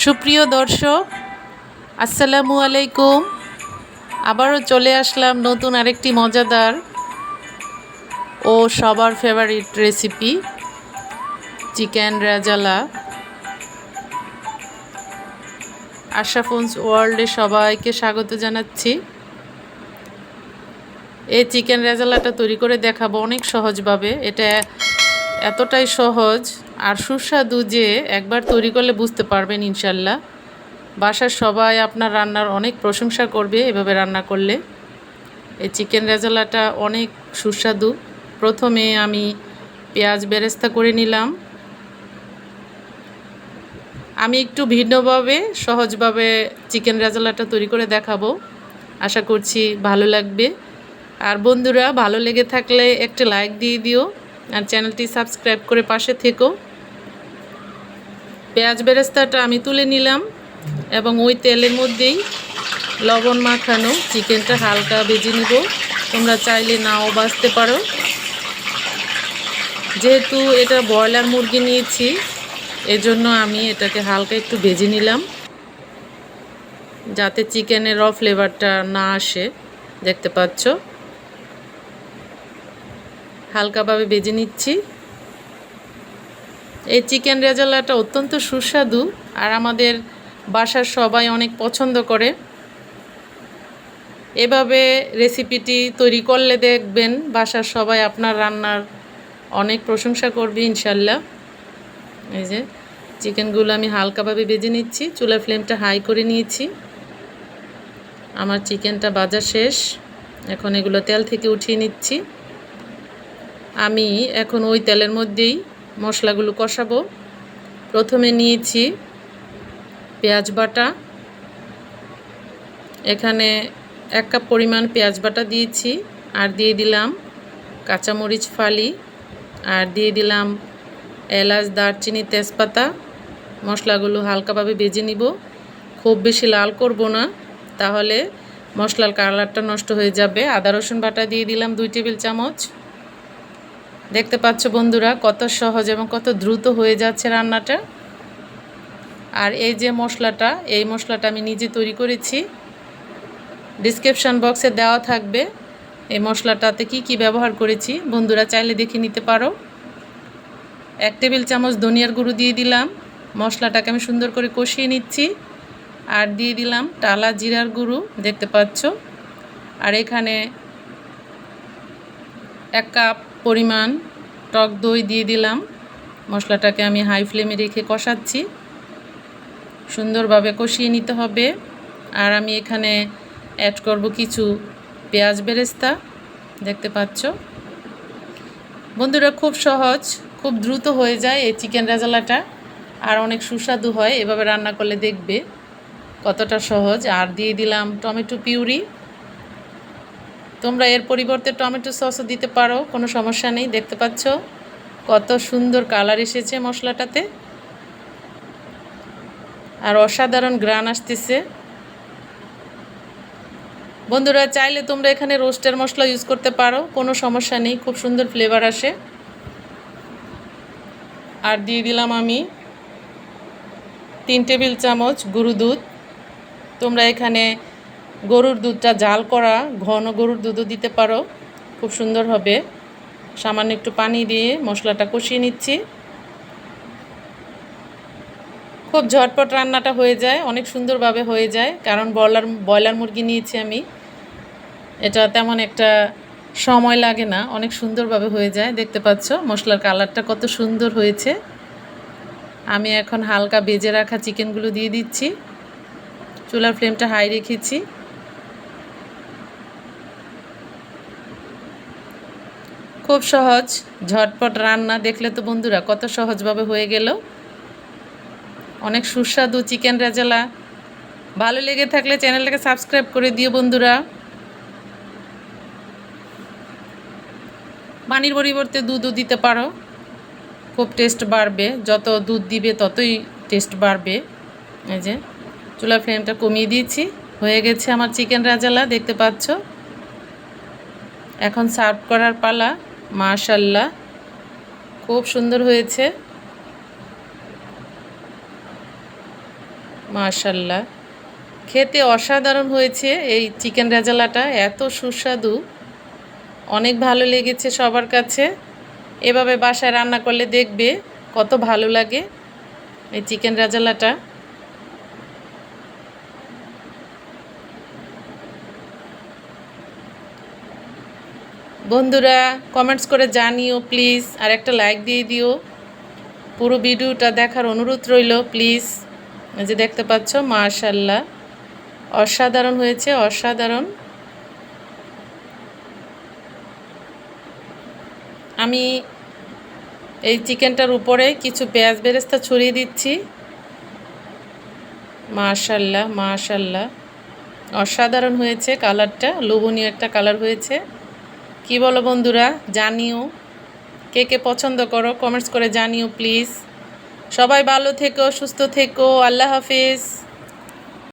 সুপ্রিয় দর্শক, আসসালামু আলাইকুম। আবারও চলে আসলাম নতুন আরেকটি মজাদার ও সবার ফেভারিট রেসিপি চিকেন রেজালা। আশাফুন্স ওয়ার্ল্ডে সবাইকে স্বাগত জানাচ্ছি। এই চিকেন রেজালাটা তৈরি করে দেখাবো অনেক সহজভাবে। এটা এতটাই সহজ আর সুস্বাদু যে একবার তৈরি করলে বুঝতে পারবেন ইনশাল্লাহ। বাসার সবাই আপনার রান্নার অনেক প্রশংসা করবে এভাবে রান্না করলে। এই চিকেন রেজালাটা অনেক সুস্বাদু। প্রথমে আমি পেঁয়াজ বেরেস্তা করে নিলাম। আমি একটু ভিন্নভাবে, সহজভাবে চিকেন রেজালাটা তৈরি করে দেখাবো। আশা করছি ভালো লাগবে। আর বন্ধুরা, ভালো লেগে থাকলে একটা লাইক দিয়ে দিও। আর চ্যানেলটি সাবস্ক্রাইব করে পাশে থেকো। পেঁয়াজ বেরেস্তাটা আমি তুলে নিলাম এবং ওই তেলের মধ্যেই লবণ মাখানো চিকেনটা হালকা ভেজে নিব। তোমরা চাইলে নাও বাঁচতে পারো। যেহেতু এটা ব্রয়লার মুরগি নিয়েছি, এজন্য আমি এটাকে হালকা একটু ভেজে নিলাম যাতে চিকেনের র ফ্লেভারটা না আসে। দেখতে পাচ্ছ? হালকাভাবে ভেজে নিচ্ছি। এই চিকেন রেজালাটা অত্যন্ত সুস্বাদু আর আমাদের বাসার সবাই অনেক পছন্দ করে। এভাবে রেসিপিটি তৈরি করলে দেখবেন বাসার সবাই আপনার রান্নার অনেক প্রশংসা করবে ইনশাল্লাহ। এই যে চিকেনগুলো আমি হালকাভাবে বেজে নিচ্ছি, চুলার ফ্লেমটা হাই করে নিয়েছি। আমার চিকেনটা বাজা শেষ, এখন এগুলো তেল থেকে উঠিয়ে নিচ্ছি। আমি এখন ওই তেলের মধ্যেই মশলাগুলো কষাবো। প্রথমে নিয়েছি পেঁয়াজ বাটা। এখানে এক কাপ পরিমাণ পেঁয়াজ বাটা দিয়েছি আর দিয়ে দিলাম কাঁচামরিচ ফালি। আর দিয়ে দিলাম এলাচ, দারচিনি, তেজপাতা। মশলাগুলো হালকাভাবে বেজে নিব। খুব বেশি লাল করব না, তাহলে মশলার কালারটা নষ্ট হয়ে যাবে। আদা রসুন বাটা দিয়ে দিলাম দুই টেবিল চামচ। দেখতে পাচ্ছ বন্ধুরা, কত সহজ এবং কত দ্রুত হয়ে যাচ্ছে রান্নাটা। আর এই যে মশলাটা, এই মশলাটা আমি নিজে তৈরি করেছি। ডিসক্রিপশান বক্সে দেওয়া থাকবে এই মশলাটাতে কি কি ব্যবহার করেছি। বন্ধুরা চাইলে দেখে নিতে পারো। এক টেবিল চামচ ধনিয়ার গুঁড়ো দিয়ে দিলাম। মশলাটাকে আমি সুন্দর করে কষিয়ে নিচ্ছি। আর দিয়ে দিলাম টালা জিরার গুঁড়ো, দেখতে পাচ্ছ। আর এখানে এক কাপ পরিমাণ টক দই দিয়ে দিলাম। মশলাটাকে আমি হাই ফ্লেমে রেখে কষাচ্ছি। সুন্দরভাবে কষিয়ে নিতে হবে। আর আমি এখানে অ্যাড করব কিছু পেঁয়াজ বেরেস্তা। দেখতে পাচ্ছ? বন্ধুরা, খুব সহজ, খুব দ্রুত হয়ে যায় এই চিকেন রেজালাটা আর অনেক সুস্বাদু হয়, এভাবে রান্না করলে দেখবে কতটা সহজ। আর দিয়ে দিলাম টমেটো পিউরি। তোমরা এর পরিবর্তে টমেটো সসও দিতে পারো, কোনো সমস্যা নেই, দেখতে পাচ্ছ? কত সুন্দর কালার এসেছে মশলাটাতে। আর অসাধারণ গ্রান আসতেছে। বন্ধুরা, চাইলে তোমরা এখানে রোস্টের মশলা ইউজ করতে পারো, কোনো সমস্যা নেই, খুব সুন্দর ফ্লেভার আসে। আর দিয়ে দিলাম আমি তিন টেবিল চামচ গরু দুধ। তোমরা এখানে গরুর দুধটা জাল করা, ঘন গরুর দুধও দিতে পারো। খুব সুন্দর হবে। সামান্য একটু পানি দিয়ে মশলাটা কষিয়ে নিচ্ছি। খুব ঝটপট রান্নাটা হয়ে যায়, অনেক সুন্দরভাবে হয়ে যায়, কারণ ব্রয়লার ব্রয়লার মুরগি নিয়েছি আমি। এটা তেমন একটা সময় লাগে না, অনেক সুন্দরভাবে হয়ে যায়, দেখতে পাচ্ছ? মশলার কালারটা কত সুন্দর হয়েছে। আমি এখন হালকা বেজে রাখা চিকেনগুলো দিয়ে দিচ্ছি। চুলার ফ্লেমটা হাই রেখেছি। খুব সহজ, ঝটপট রান্না দেখলে তো বন্ধুরা কত সহজভাবে হয়ে গেল। অনেক সুস্বাদু চিকেন রেজালা। ভালো লেগে থাকলে চ্যানেলটাকে সাবস্ক্রাইব করে দিও বন্ধুরা। পানির পরিবর্তে দুধও দিতে পারো। খুব টেস্ট বাড়বে, যত দুধ দিবে ততই টেস্ট বাড়বে। এই যে, চুলার ফ্লেমটা কমিয়ে দিয়েছি। হয়ে গেছে আমার চিকেন রাজালা, দেখতে পাচ্ছ? এখন সার্ভ করার পালা। মাশাল্লাহ। খুব সুন্দর হয়েছে। মাশাল্লাহ। খেতে অসাধারণ হয়েছে এই চিকেন রেজালাটা। এত সুস্বাদু। অনেক ভালো লেগেছে সবার কাছে। এভাবে বাসায় রান্না করলে দেখবে কত ভালো লাগে এই চিকেন রেজালাটা। বন্ধুরা কমেন্টস করে জানিও প্লিজ আর একটা লাইক দিয়ে দিও। পুরো ভিডিওটা দেখার অনুরোধ রইল প্লিজ যে দেখতে পাচ্ছ মার্শাল্লাহ অসাধারণ হয়েছে, অসাধারণ। আমি এই চিকেনটার উপরে কিছু পেঁয়াজ বেরেস্তা ছড়িয়ে দিচ্ছি। মাশাল্লাহ মাশাল্লাহ অসাধারণ হয়েছে কালারটা লোভনীয় একটা কালার হয়েছে। কি বলো বন্ধুরা? জানিও। কে কে পছন্দ করো কমেন্টস করে জানিও প্লিজ সবাই ভালো থেকো, সুস্থ থেকো, আল্লাহ হাফিজ।